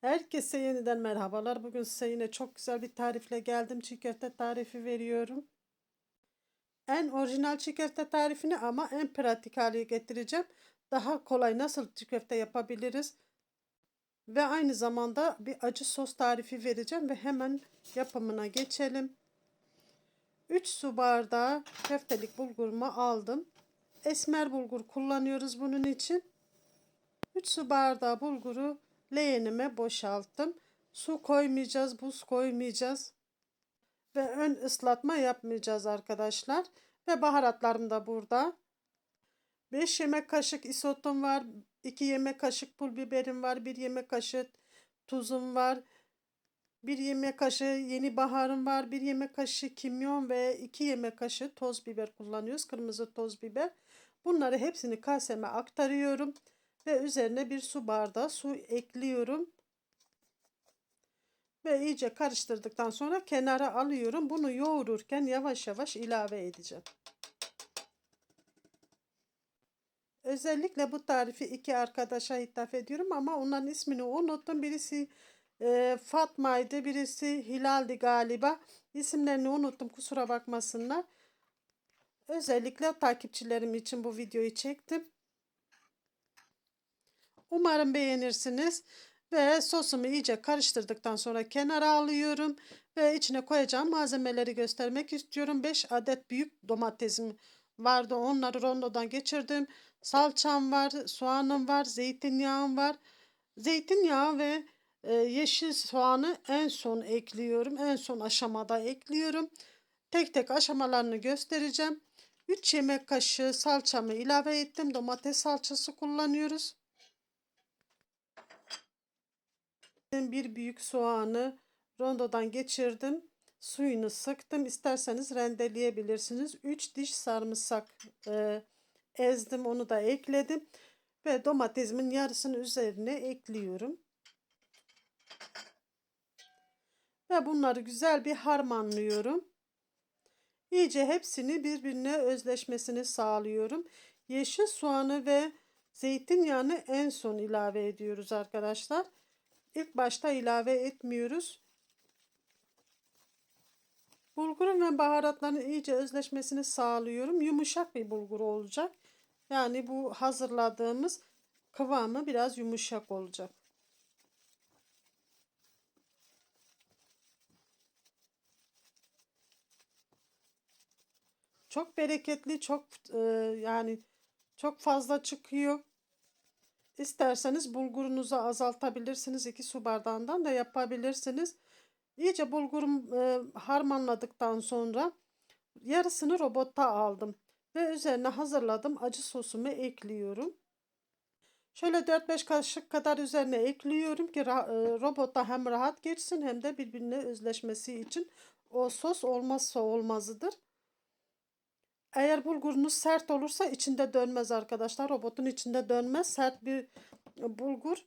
Herkese yeniden merhabalar. Bugün size yine çok güzel bir tarifle geldim. Çiğ köfte tarifi veriyorum. En orijinal çiğ köfte tarifini ama en pratik hale getireceğim. Daha kolay nasıl çiğ köfte yapabiliriz? Ve aynı zamanda bir acı sos tarifi vereceğim ve hemen yapımına geçelim. 3 su bardağı köftelik bulgurumu aldım. Esmer bulgur kullanıyoruz bunun için. 3 su bardağı bulguru leğenime boşalttım. Su koymayacağız, buz koymayacağız. Ve ön ıslatma yapmayacağız arkadaşlar. Ve baharatlarım da burada. 5 yemek kaşık isotum var. 2 yemek kaşık pul biberim var. 1 yemek kaşık tuzum var. 1 yemek kaşığı yeni baharım var. 1 yemek kaşığı kimyon ve 2 yemek kaşığı toz biber kullanıyoruz. Kırmızı toz biber. Bunları hepsini kaseme aktarıyorum. Ve üzerine bir su bardağı su ekliyorum. Ve iyice karıştırdıktan sonra kenara alıyorum. Bunu yoğururken yavaş yavaş ilave edeceğim. Özellikle bu tarifi iki arkadaşa hitap ediyorum ama onların ismini unuttum. Birisi e, Fatma'ydı, birisi Hilal'di galiba. İsimlerini unuttum kusura bakmasınlar. Özellikle takipçilerim için bu videoyu çektim. Umarım beğenirsiniz. Ve sosumu iyice karıştırdıktan sonra kenara alıyorum. Ve içine koyacağım malzemeleri göstermek istiyorum. 5 adet büyük domatesim vardı. Onları rondodan geçirdim. Salçam var, soğanım var, zeytinyağım var. Zeytinyağı ve e, yeşil soğanı en son ekliyorum. En son aşamada ekliyorum. Tek tek aşamalarını göstereceğim. 3 yemek kaşığı salçamı ilave ettim. Domates salçası kullanıyoruz. Bir büyük soğanı rondodan geçirdim. Suyunu sıktım. İsterseniz rendeleyebilirsiniz. 3 diş sarımsak e, ezdim. Onu da ekledim. Ve domatesimin yarısını üzerine ekliyorum. Ve bunları güzel bir harmanlıyorum. İyice hepsini birbirine özleşmesini sağlıyorum. Yeşil soğanı ve zeytinyağını en son ilave ediyoruz arkadaşlar. İlk başta ilave etmiyoruz. Bulgurun ve baharatların iyice özleşmesini sağlıyorum. Yumuşak bir bulgur olacak. Yani bu hazırladığımız kıvamı biraz yumuşak olacak. Çok bereketli, çok e, yani çok fazla çıkıyor. İsterseniz bulgurunuzu azaltabilirsiniz. 2 su bardağından da yapabilirsiniz. İyice bulgurum e, harmanladıktan sonra yarısını robotta aldım. Ve üzerine hazırladım acı sosumu ekliyorum. Şöyle 4-5 kaşık kadar üzerine ekliyorum ki e, robotta hem rahat geçsin hem de birbirine özleşmesi için. O sos olmazsa olmazıdır. Eğer bulgurunuz sert olursa içinde dönmez arkadaşlar. Robotun içinde dönmez. Sert bir bulgur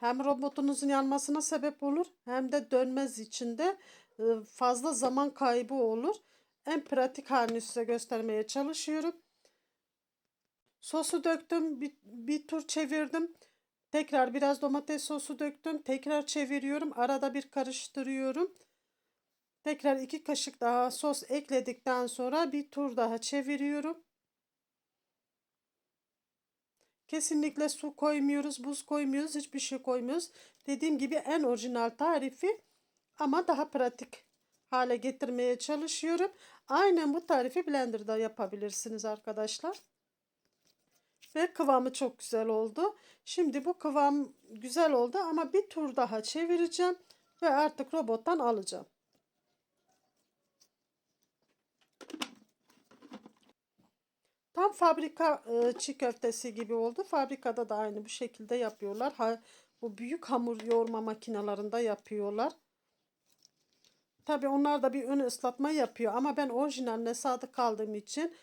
hem robotunuzun yanmasına sebep olur hem de dönmez içinde e, fazla zaman kaybı olur. En pratik halini size göstermeye çalışıyorum. Sosu döktüm. Bir, bir tur çevirdim. Tekrar biraz domates sosu döktüm. Tekrar çeviriyorum. Arada bir karıştırıyorum. Tekrar iki kaşık daha sos ekledikten sonra bir tur daha çeviriyorum. Kesinlikle su koymuyoruz, buz koymuyoruz, hiçbir şey koymuyoruz. Dediğim gibi en orijinal tarifi ama daha pratik hale getirmeye çalışıyorum. Aynen bu tarifi blenderda yapabilirsiniz arkadaşlar. Ve kıvamı çok güzel oldu. Şimdi bu kıvam güzel oldu ama bir tur daha çevireceğim ve artık robottan alacağım. Tam fabrika e, çiğ köftesi gibi oldu. Fabrikada da aynı bu şekilde yapıyorlar. Ha, bu büyük hamur yoğurma makinalarında yapıyorlar. Tabi onlar da bir ön ıslatma yapıyor ama ben orijinaline sadık kaldığım için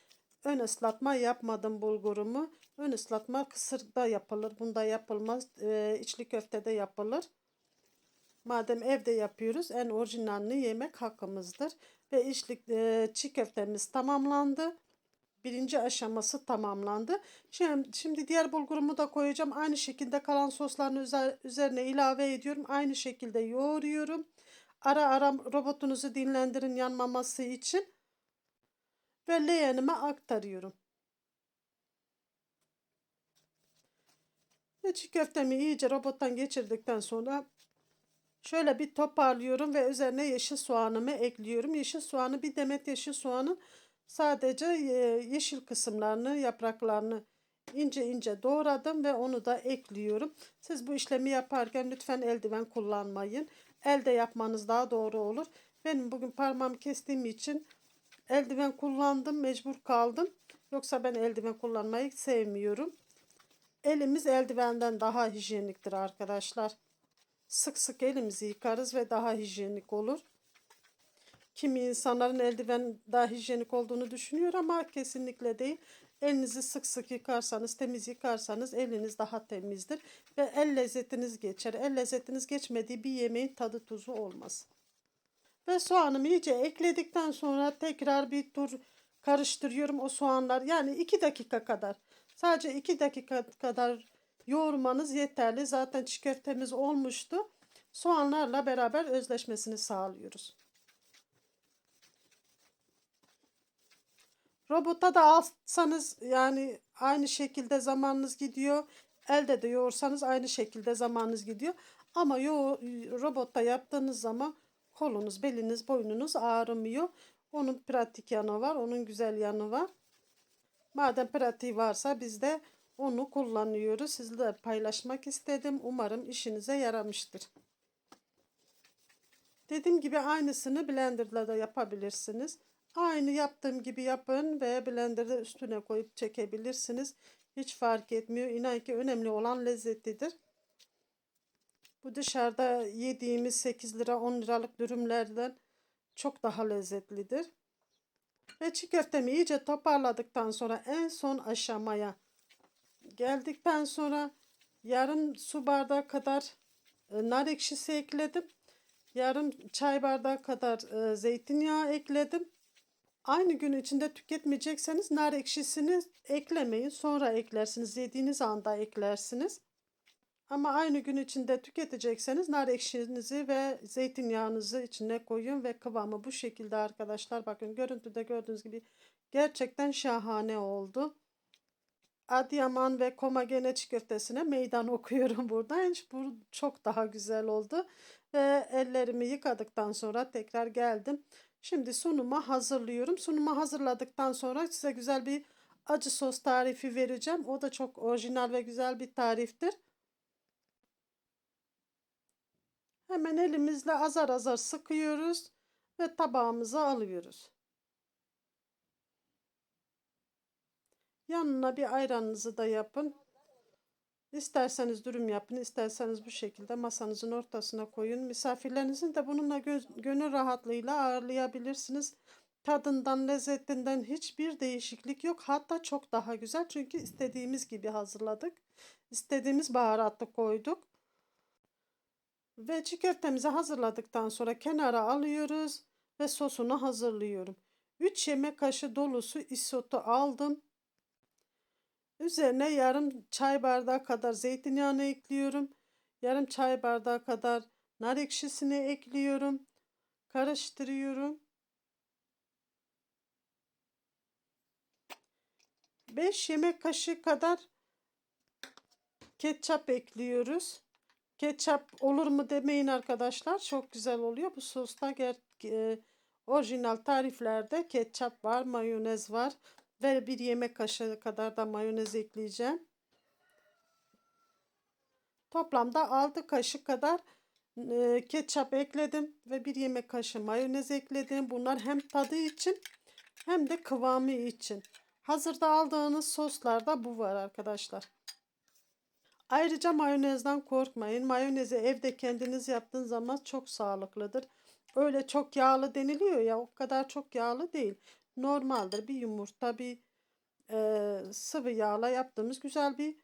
ön ıslatma yapmadım bulgurumu. Ön ıslatma kısırda yapılır. Bunda yapılmaz. E, içli köftede yapılır. Madem evde yapıyoruz en orijinalini yemek hakkımızdır. Ve içli e, çiğ köftemiz tamamlandı. Birinci aşaması tamamlandı. Şimdi, şimdi diğer bulgurumu da koyacağım. Aynı şekilde kalan soslarını üzer- üzerine ilave ediyorum. Aynı şekilde yoğuruyorum. Ara ara robotunuzu dinlendirin yanmaması için. Ve leğenime aktarıyorum. Ve çiğ köftemi iyice robottan geçirdikten sonra şöyle bir toparlıyorum ve üzerine yeşil soğanımı ekliyorum. Yeşil soğanı bir demet yeşil soğanın sadece yeşil kısımlarını, yapraklarını ince ince doğradım ve onu da ekliyorum. Siz bu işlemi yaparken lütfen eldiven kullanmayın. Elde yapmanız daha doğru olur. Benim bugün parmağımı kestiğim için eldiven kullandım, mecbur kaldım. Yoksa ben eldiven kullanmayı sevmiyorum. Elimiz eldivenden daha hijyeniktir arkadaşlar. Sık sık elimizi yıkarız ve daha hijyenik olur. Kimi insanların eldiven daha hijyenik olduğunu düşünüyor ama kesinlikle değil. Elinizi sık sık yıkarsanız, temiz yıkarsanız eliniz daha temizdir ve el lezzetiniz geçer. El lezzetiniz geçmediği bir yemeğin tadı tuzu olmaz. Ve soğanımı iyice ekledikten sonra tekrar bir tur karıştırıyorum o soğanlar. Yani 2 dakika kadar. Sadece 2 dakika kadar yoğurmanız yeterli. Zaten çiğ köftemiz olmuştu. Soğanlarla beraber özleşmesini sağlıyoruz. Robota da alsanız yani aynı şekilde zamanınız gidiyor. Elde de yoğursanız aynı şekilde zamanınız gidiyor. Ama yo robotta yaptığınız zaman kolunuz, beliniz, boynunuz ağrımıyor. Onun pratik yanı var, onun güzel yanı var. Madem pratiği varsa biz de onu kullanıyoruz. Sizle paylaşmak istedim. Umarım işinize yaramıştır. Dediğim gibi aynısını blenderla da yapabilirsiniz. Aynı yaptığım gibi yapın ve blenderda üstüne koyup çekebilirsiniz. Hiç fark etmiyor. İnan ki önemli olan lezzetidir. Bu dışarıda yediğimiz 8 lira 10 liralık dürümlerden çok daha lezzetlidir. Ve çiğ köftemi iyice toparladıktan sonra en son aşamaya geldikten sonra yarım su bardağı kadar e, nar ekşisi ekledim. Yarım çay bardağı kadar e, zeytinyağı ekledim. Aynı gün içinde tüketmeyecekseniz nar ekşisini eklemeyin. Sonra eklersiniz. Yediğiniz anda eklersiniz. Ama aynı gün içinde tüketecekseniz nar ekşinizi ve zeytinyağınızı içine koyun ve kıvamı bu şekilde arkadaşlar. Bakın görüntüde gördüğünüz gibi gerçekten şahane oldu. Adıyaman ve Komagene çiğ köftesine meydan okuyorum burada. Bu çok daha güzel oldu. Ve ellerimi yıkadıktan sonra tekrar geldim. Şimdi sunuma hazırlıyorum. Sunumu hazırladıktan sonra size güzel bir acı sos tarifi vereceğim. O da çok orijinal ve güzel bir tariftir. Hemen elimizle azar azar sıkıyoruz ve tabağımıza alıyoruz. Yanına bir ayranınızı da yapın. İsterseniz dürüm yapın, isterseniz bu şekilde masanızın ortasına koyun. Misafirlerinizin de bununla gö gönül rahatlığıyla ağırlayabilirsiniz. Tadından, lezzetinden hiçbir değişiklik yok. Hatta çok daha güzel çünkü istediğimiz gibi hazırladık. İstediğimiz baharatı koyduk. Ve çiğ köftemizi hazırladıktan sonra kenara alıyoruz ve sosunu hazırlıyorum. 3 yemek kaşığı dolusu isotu aldım. Üzerine yarım çay bardağı kadar zeytinyağını ekliyorum. Yarım çay bardağı kadar nar ekşisini ekliyorum. Karıştırıyorum. 5 yemek kaşığı kadar ketçap ekliyoruz. Ketçap olur mu demeyin arkadaşlar. Çok güzel oluyor. Bu sosta ger e, orijinal tariflerde ketçap var, mayonez var. Ve bir yemek kaşığı kadar da mayonez ekleyeceğim. Toplamda 6 kaşık kadar e, ketçap ekledim ve bir yemek kaşığı mayonez ekledim. Bunlar hem tadı için hem de kıvamı için. Hazırda aldığınız soslarda bu var arkadaşlar. Ayrıca mayonezden korkmayın. Mayonezi evde kendiniz yaptığınız zaman çok sağlıklıdır. Öyle çok yağlı deniliyor ya o kadar çok yağlı değil. Normaldir bir yumurta bir e, sıvı yağla yaptığımız güzel bir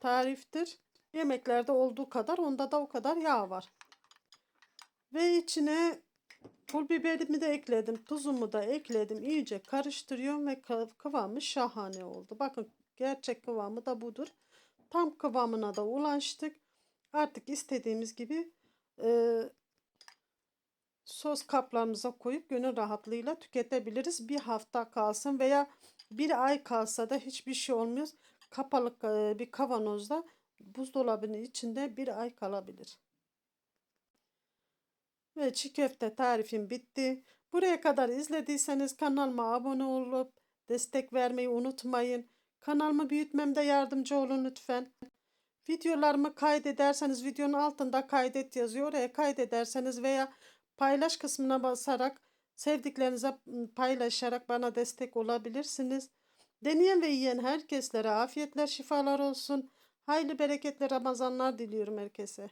tariftir. Yemeklerde olduğu kadar onda da o kadar yağ var. Ve içine Pul biberimi de ekledim. Tuzumu da ekledim. İyice karıştırıyorum ve kı- kıvamı şahane oldu. Bakın gerçek kıvamı da budur. Tam kıvamına da ulaştık. Artık istediğimiz gibi e, sos kaplarımıza koyup gönül rahatlığıyla tüketebiliriz. Bir hafta kalsın veya bir ay kalsa da hiçbir şey olmuyor. Kapalı bir kavanozda buzdolabının içinde bir ay kalabilir. Ve çiğ köfte tarifim bitti. Buraya kadar izlediyseniz kanalıma abone olup destek vermeyi unutmayın. Kanalımı büyütmemde yardımcı olun lütfen. Videolarımı kaydederseniz videonun altında kaydet yazıyor. Oraya kaydederseniz veya paylaş kısmına basarak sevdiklerinize paylaşarak bana destek olabilirsiniz. Deneyen ve yiyen herkeslere afiyetler şifalar olsun. Hayırlı bereketli Ramazanlar diliyorum herkese.